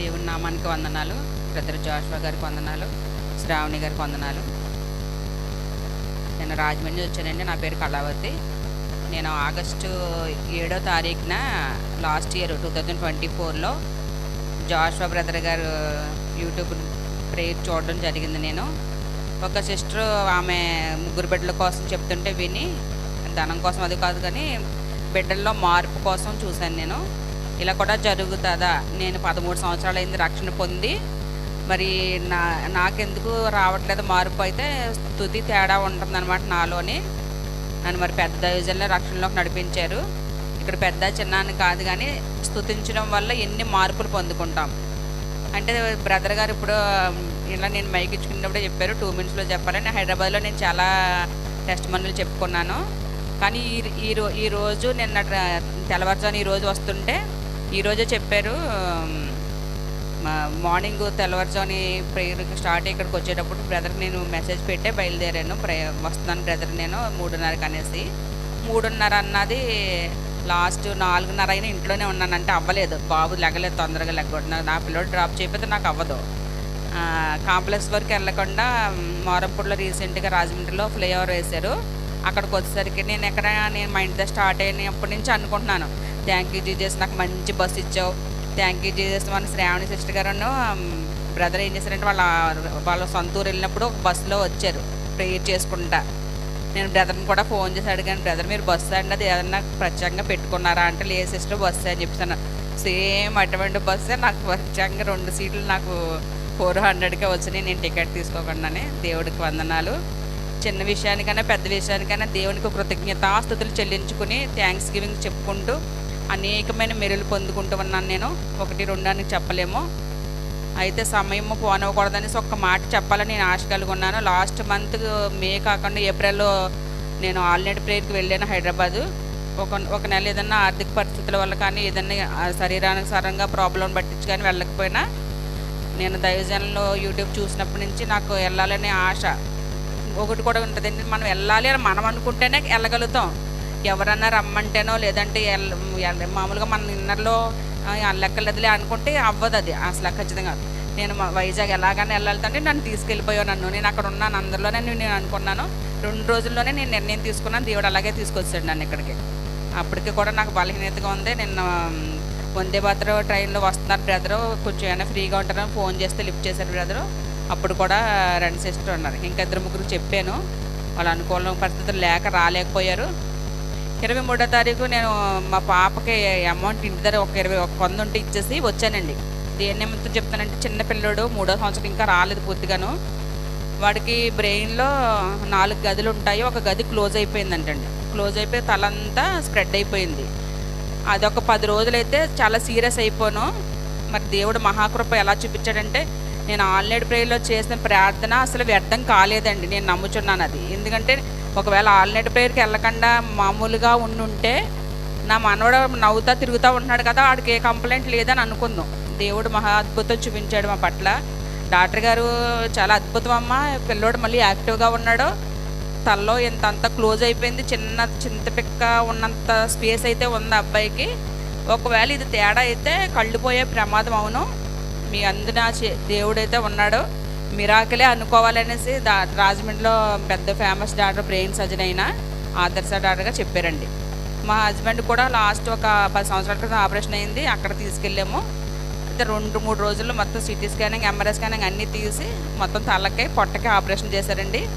దేవుని నామానికి వందనాలు. బ్రదర్ జాషువా గారికి వందనాలు. శ్రావణి గారికి వందనాలు. నేను రాజమండ్రి వచ్చానండి. నా పేరు కళావతి. నేను ఆగస్టు ఏడో తారీఖున last year two thousand twenty ఫోర్లో జాషువా బ్రదర్ గారు యూట్యూబ్ ప్రేయర్ చూడడం జరిగింది నేను. ఒక సిస్టర్ ఆమె ముగ్గురు బిడ్డల కోసం చెప్తుంటే విని ధనం కోసం అది కాదు కానీ బిడ్డల్లో మార్పు కోసం చూశాను నేను. ఇలా కూడా జరుగుతుందా? నేను పదమూడు సంవత్సరాలు అయింది రక్షణ పొంది. మరి నా నాకెందుకు రావట్లేదు? మార్పు అయితే తుది తేడా ఉంటుందన్నమాట నాలోని. నన్ను మరి పెద్ద దయోజనలో రక్షణలోకి నడిపించారు. ఇక్కడ పెద్ద చిన్న అని కాదు కానీ స్థుతించడం వల్ల ఎన్ని మార్పులు పొందుకుంటాం. అంటే బ్రదర్ గారు ఇప్పుడు ఇలా నేను మైక్ ఇచ్చుకున్నప్పుడే చెప్పారు. టూ మినిట్స్లో చెప్పాలని. హైదరాబాద్లో నేను చాలా టెస్ట్ మనులు చెప్పుకున్నాను. కానీ ఈ ఈ ఈ రోజు నిన్న తెల్లవారుజాను ఈరోజు వస్తుంటే ఈరోజే చెప్పారు మార్నింగ్ తెల్లవారుజామున ప్రేయర్కి స్టార్ట్ ఇక్కడికి వచ్చేటప్పుడు బ్రదర్ నేను మెసేజ్ పెట్టే బయలుదేరాను ప్రే వస్తున్నాను బ్రదర్ నేను మూడున్నరకు అనేసి. మూడున్నర అన్నది లాస్ట్ నాలుగున్నర అయినా ఇంట్లోనే ఉన్నాను అంటే అవ్వలేదు. బాబు లెగలేదు తొందరగా లెగ్గొడుతున్నారు నా పిల్లోడు డ్రాప్ చేయకపోతే నాకు అవ్వదు. కాంప్లెక్స్ వరకు వెళ్ళకుండా మారంపూడిలో రీసెంట్గా రాజమండ్రిలో ఫ్లైఓవర్ వేశారు. అక్కడికి వచ్చేసరికి నేను ఎక్కడ నేను మా ఇంటి స్టార్ట్ అయినప్పటి నుంచి అనుకుంటున్నాను. థ్యాంక్ యూ జీజస్ నాకు మంచి బస్సు ఇచ్చావు. థ్యాంక్ యూ జీజస్ మన శ్రావణి సిస్టర్ గారు బ్రదర్ ఏం చేశారంటే వాళ్ళ వాళ్ళ సొంత ఊరు వెళ్ళినప్పుడు ఒక బస్సులో వచ్చారు ప్రేయర్ చేసుకుంటా. నేను బ్రదర్ని కూడా ఫోన్ చేసి అడిగాను బ్రదర్ మీరు బస్సు అండి అది ఏదన్నా ప్రత్యేకంగా పెట్టుకున్నారా అంటే లేదు సిస్టర్ బస్సు అని చెప్తాను సేమ్ అటువంటి బస్సే నాకు ప్రత్యేకంగా రెండు సీట్లు నాకు ఫోర్ హండ్రెడ్కే వచ్చినాయి నేను టికెట్ తీసుకోకుండానే దేవుడికి వందనాలు. చిన్న విషయానికైనా పెద్ద విషయానికైనా దేవునికి కృతజ్ఞతాస్థుతులు చెల్లించుకుని థ్యాంక్స్ గివింగ్ చెప్పుకుంటూ అనేకమైన మెరులు పొందుకుంటూ ఉన్నాను నేను. ఒకటి రెండానికి చెప్పలేము. అయితే సమయము పోనవకూడదనేసి ఒక్క మాట చెప్పాలని నేను ఆశ కలిగి ఉన్నాను లాస్ట్ మంత్ మే కాకుండా ఏప్రిల్లో నేను ఆల్రెడీ ప్రేయర్కి వెళ్ళాను హైదరాబాదు. ఒక ఒక నెల ఏదన్నా ఆర్థిక పరిస్థితుల వల్ల కానీ ఏదన్నా శరీరానుసారంగా ప్రాబ్లం పట్టించి కానీ వెళ్ళకపోయినా నేను దైవజనంలో యూట్యూబ్ చూసినప్పటి నుంచి నాకు వెళ్ళాలనే ఆశ ఒకటి కూడా ఉంటుంది మనం వెళ్ళాలి అని మనం అనుకుంటేనే వెళ్ళగలుగుతాం. ఎవరన్నా రమ్మంటేనో లేదంటే మామూలుగా మన ఇన్నర్లో లెక్కలేదులే అనుకుంటే అవ్వదు అది. అసలు ఖచ్చితంగా నేను వైజాగ్ ఎలాగైనా వెళ్ళాలంటే నన్ను తీసుకెళ్ళిపోయావు నన్ను. నేను అక్కడ ఉన్నాను. అందరిలోనే నేను నేను అనుకున్నాను. రెండు రోజుల్లోనే నేను నిర్ణయం తీసుకున్నాను. దేవుడు అలాగే తీసుకొచ్చాడు నన్ను ఇక్కడికి. అప్పటికి కూడా నాకు బలహీనతగా ఉంది. నిన్న వందే భారత్ ట్రైన్లో వస్తున్నారు బ్రదరు. కొంచెం ఏమైనా ఫ్రీగా ఉంటారని ఫోన్ చేస్తే లిఫ్ట్ చేశారు బ్రదరు. అప్పుడు కూడా రెండు సిస్టర్ ఉన్నారు. ఇంకా ఇద్దరు ముగ్గురు చెప్పాను. వాళ్ళు అనుకూల పరిస్థితులు లేక రాలేకపోయారు. ఇరవై మూడో తారీఖు నేను మా పాపకి అమౌంట్ ఇంటి దగ్గర ఒక ఇరవై ఒక వంద ఉంటే ఇచ్చేసి వచ్చానండి. దేని నిమిత్తం చెప్తానంటే చిన్న పిల్లడు మూడో సంవత్సరం ఇంకా రాలేదు పూర్తిగాను. వాడికి బ్రెయిన్లో నాలుగు గదులు ఉంటాయి. ఒక గది క్లోజ్ అయిపోయిందంటండి. క్లోజ్ అయిపోయి తలంతా స్ప్రెడ్ అయిపోయింది. అదొక పది రోజులైతే చాలా సీరియస్ అయిపోను. మరి దేవుడు మహాకృప ఎలా చూపించాడంటే నేను ఆల్రెడీ ప్రేయర్లో చేసిన ప్రార్థన అసలు వ్యర్థం కాలేదండి. నేను నమ్ముచున్నాను అది. ఎందుకంటే ఒకవేళ ఆల్రెడీ ప్రేయర్కి వెళ్ళకుండా మామూలుగా ఉండుంటే నా మనవడు నవ్వుతా తిరుగుతూ ఉంటున్నాడు కదా వాడికి ఏ కంప్లైంట్ లేదని అనుకుందాం. దేవుడు మహా అద్భుతం చూపించాడు మా పట్ల. డాక్టర్ గారు చాలా అద్భుతం అమ్మ. పిల్లోడు మళ్ళీ యాక్టివ్గా ఉన్నాడు. తలలో ఇంత అంత క్లోజ్ అయిపోయింది. చిన్న చింతపిక్క ఉన్నంత స్పేస్ అయితే ఉంది ఆ అబ్బాయికి. ఒకవేళ ఇది తేడా అయితే కళ్ళు పోయే ప్రమాదం అవును. మీ అందున చే- దేవుడైతే ఉన్నాడో మిరాకిలే అనుకోవాలనేసి దా రాజమండ్రిలో పెద్ద ఫేమస్ డాక్టర్ బ్రెయిన్ సర్జన్ అయిన ఆదర్శ డాక్టర్గా చెప్పారండి. మా హస్బెండ్ కూడా లాస్ట్ ఒక పది సంవత్సరాల క్రితం ఆపరేషన్ అయింది అక్కడ తీసుకెళ్ళాము. అయితే రెండు మూడు రోజుల్లో మొత్తం సిటీ స్కానింగ్ ఎంఆర్ఐ స్కానింగ్ అన్నీ తీసి మొత్తం తలకి పొట్టకి ఆపరేషన్ చేశారండి.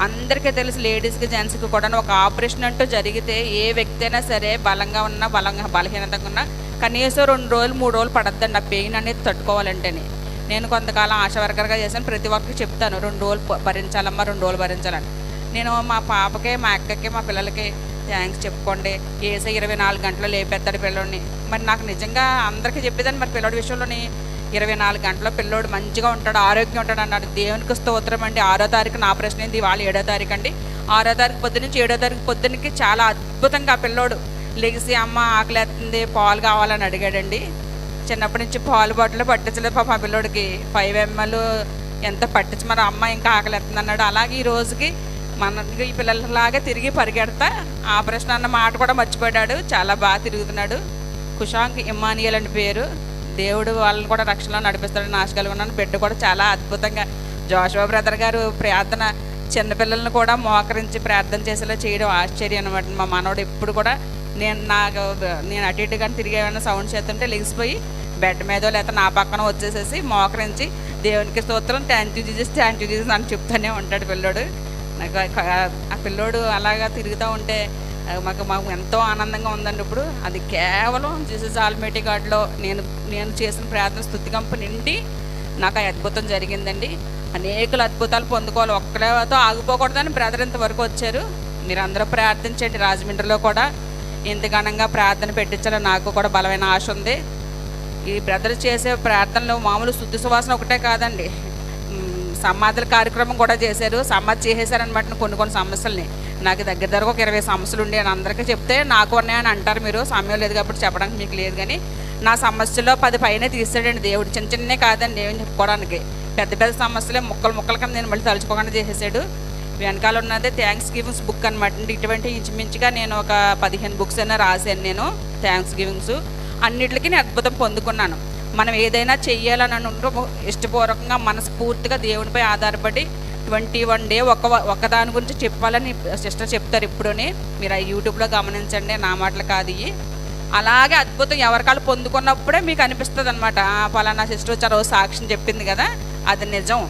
అందరికీ తెలుసు లేడీస్కి జెంట్స్కి కూడా ఒక ఆపరేషన్ అంటూ జరిగితే ఏ వ్యక్తి అయినా సరే బలంగా ఉన్నా బలంగా బలహీనతగా ఉన్నా కనీసం రెండు రోజులు మూడు రోజులు పడద్దండి. ఆ పెయిన్ అనేది తట్టుకోవాలంటేనే. నేను కొంతకాలం ఆశా వర్కర్గా చేశాను. ప్రతి ఒక్కరికి చెప్తాను రెండు రోజులు భరించాలమ్మా రెండు రోజులు భరించాలని. నేను మా పాపకి మా అక్కకి మా పిల్లలకి థ్యాంక్స్ చెప్పుకోండి. ఏసే ఇరవై నాలుగు గంటలు లేపేస్తాడు పిల్లోడిని. మరి నాకు నిజంగా అందరికీ చెప్పేదాన్ని మరి పిల్లోడి విషయంలోని ఇరవై నాలుగు గంటల పిల్లోడు మంచిగా ఉంటాడు ఆరోగ్యం ఉంటాడు అన్నాడు. దేవునికి స్తోత్రం అండి. ఆరో తారీఖున ఆపరేషన్ అయింది ఇవాళ ఏడో తారీఖు అండి ఆరో తారీఖు పొద్దు నుంచి ఏడో తారీఖు పొద్దునకి చాలా అద్భుతంగా పిల్లోడు లెగిసి అమ్మ ఆకలేస్తుంది పాలు కావాలని అడిగాడండి. చిన్నప్పటి నుంచి పాలు బాటిల్ పట్టించలేదు పాప పిల్లోడికి. ఫైవ్ ఎంఎల్ ఎంత పట్టించి మరి అమ్మ ఇంకా ఆకలేస్తుంది అన్నాడు అలాగే ఈ రోజుకి మన ఈ పిల్లలలాగా తిరిగి పరిగెడతా ఆపరేషన్ అన్న మాట కూడా మర్చిపోయాడు. చాలా బాగా తిరుగుతున్నాడు. కుషాంక్ ఇమానియల్ అని పేరు. దేవుడు వాళ్ళని కూడా రక్షణలో నడిపిస్తాడని నాశకాలు ఉన్నాను బిడ్డ కూడా చాలా అద్భుతంగా జోషువా బ్రదర్ గారు ప్రార్థన చిన్నపిల్లలను కూడా మోకరించి ప్రార్థన చేసేలా చేయడం ఆశ్చర్యం అనమాట మా మనవడు ఎప్పుడు కూడా నేను నాకు నేను అటు ఇటు కానీ తిరిగి ఏమైనా సౌండ్ చేస్తుంటే లెగిసిపోయి బెడ్ మీద లేకపోతే నా పక్కన వచ్చేసేసి మోకరించి దేవునికి స్తోత్రం thank you Jesus thank you Jesus అని చెప్తూనే ఉంటాడు పిల్లోడు. నాకు ఆ- పిల్లోడు అలాగా తిరుగుతూ ఉంటే మాకు మాకు ఎంతో ఆనందంగా ఉందండి ఇప్పుడు. అది కేవలం జీసస్ ఆల్మేటి గాడ్లో నేను నేను చేసిన ప్రార్థన స్థుతికంపు నిండి నాకు ఆ అద్భుతం జరిగిందండి. అనేకులు అద్భుతాలు పొందుకోవాలి. ఒక్కడేతో ఆగిపోకూడదని బ్రదర్ ఇంతవరకు వచ్చారు. మీరు అందరూ ప్రార్థించండి. రాజమండ్రిలో కూడా ఇంత ఘనంగా ప్రార్థన పెట్టించాలని నాకు కూడా బలమైన ఆశ ఉంది. ఈ బ్రదర్ చేసే ప్రార్థనలు మామూలు శుద్ధి సువాసన ఒకటే కాదండి. సమాధుల కార్యక్రమం కూడా చేశారు. సమాధి చేసేసారనమాట కొన్ని కొన్ని సమస్యల్ని. నాకు దగ్గర దగ్గర ఒక ఇరవై సమస్యలు ఉండి అని అందరికీ చెప్తే నాకు ఉన్నాయని అంటారు మీరు. సమయం లేదు కాబట్టి చెప్పడానికి మీకు లేదు కానీ నా సమస్యలో పది పైన తీసాడండి దేవుడు. చిన్న చిన్నే కాదండి ఏమని చెప్పుకోవడానికి. పెద్ద పెద్ద సమస్యలే ముక్కలు ముక్కల కింద నేను మళ్ళీ తలుచుకోకుండా చేసేసాడు. వెనకాల ఉన్నదే థ్యాంక్స్ గివింగ్స్ బుక్ అనమాట ఇటువంటి ఇంచుమించుగా నేను ఒక పదిహేను బుక్స్ అయినా రాశాను నేను థ్యాంక్స్ గివింగ్స్ అన్నిటికీ నేను అద్భుతం పొందుకున్నాను. మనం ఏదైనా చెయ్యాలని ఉంటే ఇష్టపూర్వకంగా మనస్ఫూర్తిగా దేవునిపై ఆధారపడి ట్వంటీ వన్ డే ఒక ఒక దాని గురించి చెప్పాలని సిస్టర్ చెప్తారు ఇప్పుడునే. మీరు ఆ యూట్యూబ్లో గమనించండి నా మాటలు కాదు ఇవి అలాగే అద్భుతం ఎవరికాలు పొందుకున్నప్పుడే మీకు అనిపిస్తుంది అనమాట పలానా సిస్టర్ వచ్చారో సాక్ష్యం చెప్పింది కదా అది నిజం.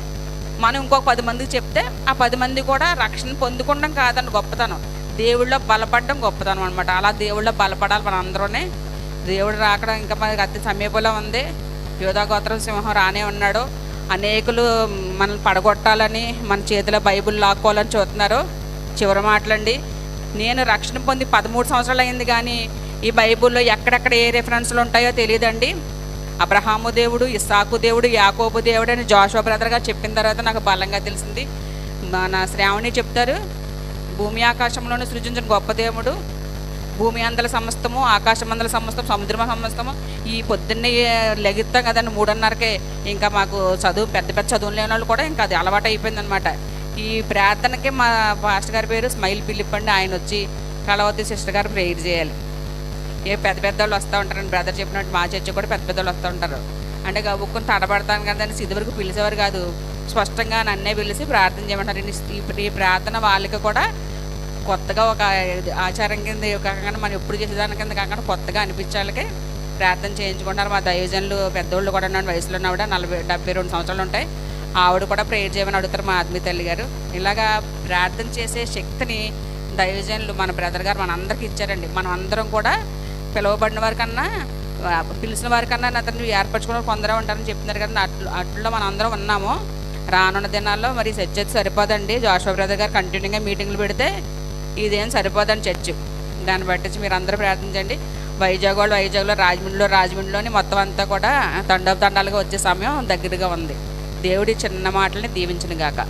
మనం ఇంకొక పది మందికి చెప్తే ఆ పది మంది కూడా రక్షణ పొందుకోవడం కాదండి గొప్పతనం. దేవుళ్ళో బలపడడం గొప్పతనం అనమాట అలా దేవుళ్ళో బలపడాలి మన అందరూనే దేవుడు రాకడం ఇంకా మనకి అతి సమీపంలో ఉంది. యోధాగోత్రం సింహం రానే ఉన్నాడు. అనేకులు మనల్ని పడగొట్టాలని మన చేతిలో బైబిల్ లాక్కోవాలని చూస్తున్నారు. చివరి మాటలండి. నేను రక్షణ పొంది పదమూడు సంవత్సరాలు అయింది కానీ ఈ బైబిల్లో ఎక్కడెక్కడ ఏ రెఫరెన్స్లు ఉంటాయో తెలియదండి. అబ్రహాము దేవుడు ఇస్సాకు దేవుడు యాకోబు దేవుడు అని జోషో బ్రదర్గా చెప్పిన తర్వాత నాకు బలంగా తెలిసింది. మన శ్రావణి చెప్తారు భూమి ఆకాశంలోనే సృజించిన గొప్ప దేవుడు భూమి అందల సమస్తము ఆకాశమందల సమస్తం సముద్రమ సమస్తము ఈ పొద్దున్నే లెగిస్తాం కదండి మూడున్నరకే. ఇంకా మాకు చదువు పెద్ద పెద్ద చదువులు లేని వాళ్ళు కూడా ఇంకా అది అలవాటు అయిపోయిందనమాట ఈ ప్రార్థనకి మా పాస్టర్ గారి పేరు స్మైల్ పిలిప్ ఆయన వచ్చి కళవతి సిస్టర్ గారు ప్రేయర్ చేయాలి. ఏ పెద్ద పెద్ద వాళ్ళు వస్తూ ఉంటారని బ్రదర్ చెప్పినట్టు మా చర్చ కూడా పెద్ద పెద్ద వాళ్ళు వస్తూ ఉంటారు. అంటే గబుక్కుని తడబడతాను కదా అని ఇదివరకు పిలిచేవారు కాదు. స్పష్టంగా నన్నే పిలిచి ప్రార్థన చేయమంటారు. ఈ- ప్రార్థన వాళ్ళకి కూడా కొత్తగా ఒక ఆచారం కింద కాకుండా మనం ఎప్పుడు చేసేదాని కింద కాకుండా కొత్తగా అనిపించాలకి ప్రార్థన చేయించుకుంటారు. మా దైవజనులు పెద్దోళ్ళు కూడా ఉన్నాడు వయసులో ఉన్న ఆవిడ నలభై డెబ్బై రెండు సంవత్సరాలు ఉంటాయి. ఆవిడ కూడా ప్రేయర్ చేయమని అడుగుతారు మా ఆత్మీయ తల్లి గారు. ఇలాగా ప్రార్థన చేసే శక్తిని దైవజనులు మన బ్రదర్ గారు మన అందరికి ఇచ్చారండి. మనం అందరం కూడా పిలువబడిన వారికన్నా కన్నా పిలిచిన వారికన్నా అతను ఏర్పరచుకున్న కొందరే ఉంటారని చెప్తున్నారు కదా. అట్లు అట్లో మనం అందరం ఉన్నాము. రానున్న దినాల్లో మరి చర్చ్ సరిపోదండి. జాషువా బ్రదర్ గారు కంటిన్యూగా మీటింగ్లు పెడితే ఇదేం సరిపోదని చర్చ్. దాన్ని బట్టి మీరు అందరూ ప్రార్థించండి వైజాగ్ వాళ్ళు వైజాగ్లో రాజమండ్రిలో రాజమండ్రిలోని మొత్తం అంతా కూడా తండవ తండాలుగా వచ్చే సమయం దగ్గరగా ఉంది. దేవుడి చిన్న మాటల్ని దీవించిన గాక.